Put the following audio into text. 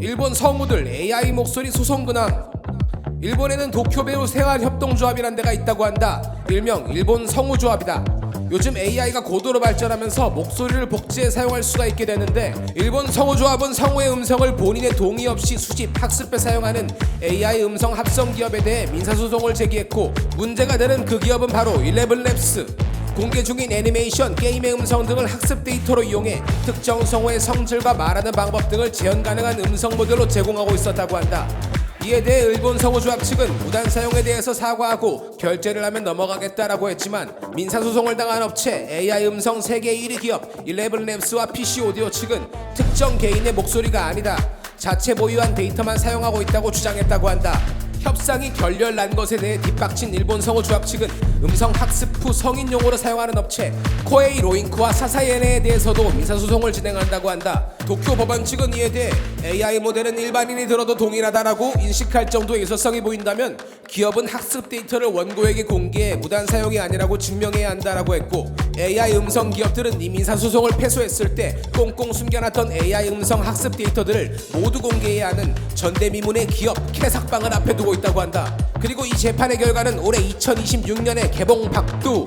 일본 성우들 AI 목소리 소송 근황 일본에는 도쿄 배우 생활 협동조합이란 데가 있다고 한다. 일명 일본 성우조합이다. 요즘 AI가 고도로 발전하면서 목소리를 복제해 사용할 수가 있게 되는데 일본 성우조합은 성우의 음성을 본인의 동의 없이 수집, 학습해 사용하는 AI 음성 합성 기업에 대해 민사소송을 제기했고 문제가 되는 그 기업은 바로 11랩스 공개 중인 애니메이션, 게임의 음성 등을 학습 데이터로 이용해 특정 성우의 성질과 말하는 방법 등을 재현 가능한 음성 모델로 제공하고 있었다고 한다. 이에 대해 일본 성우조합 측은 무단 사용에 대해서 사과하고 결제를 하면 넘어가겠다라고 했지만 민사소송을 당한 업체 AI 음성 세계 1위 기업 11랩스와 PC 오디오 측은 특정 개인의 목소리가 아니다. 자체 보유한 데이터만 사용하고 있다고 주장했다고 한다. 협상이 결렬난 것에 대해 뒷박친 일본 성우 조합 측은 음성 학습 후 성인용으로 사용하는 업체 코에이 로잉크와 사사이엔에 대해서도 민사 소송을 진행한다고 한다. 도쿄 법원 측은 이에 대해 AI 모델은 일반인이 들어도 동일하다라고 인식할 정도의 유사성이 보인다면 기업은 학습 데이터를 원고에게 공개해 무단 사용이 아니라고 증명해야 한다라고 했고 AI 음성 기업들은 이 민사소송을 패소했을 때 꽁꽁 숨겨놨던 AI 음성 학습 데이터들을 모두 공개해야 하는 전대미문의 기업 캐삭방을 앞에 두고 있다고 한다. 그리고 이 재판의 결과는 올해 2026년에 개봉 박두